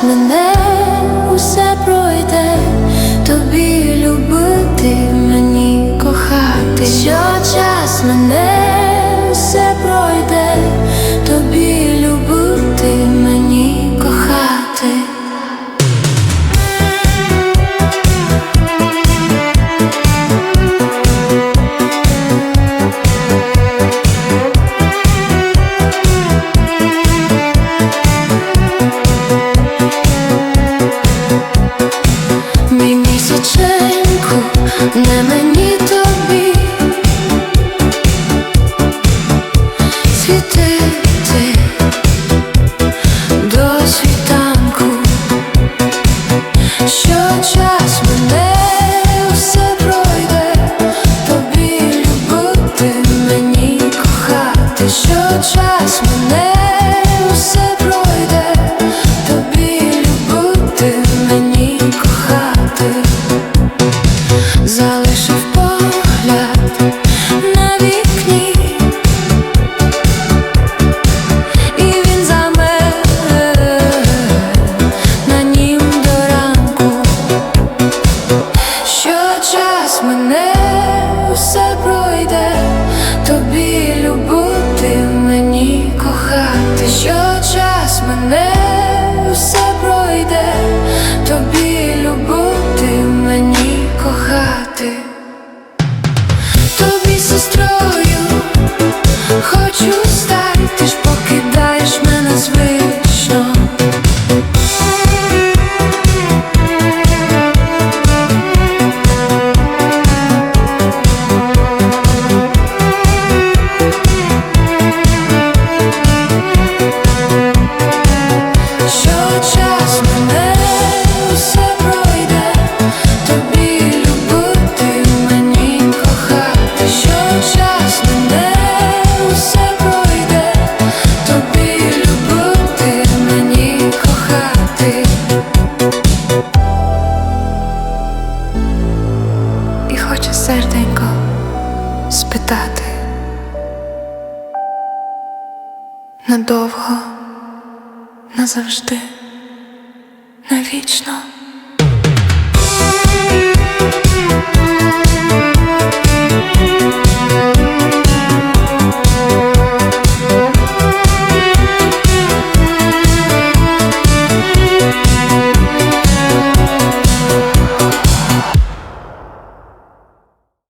Знаєш мене, усе пройде, тобі любити, мені кохати, що час мене. мені тобі. Світи до світанку, що час мене все пройде, тобі любити мені кохати, що час мене. Słyszę pogląd запитати надовго, назавжди, навічно.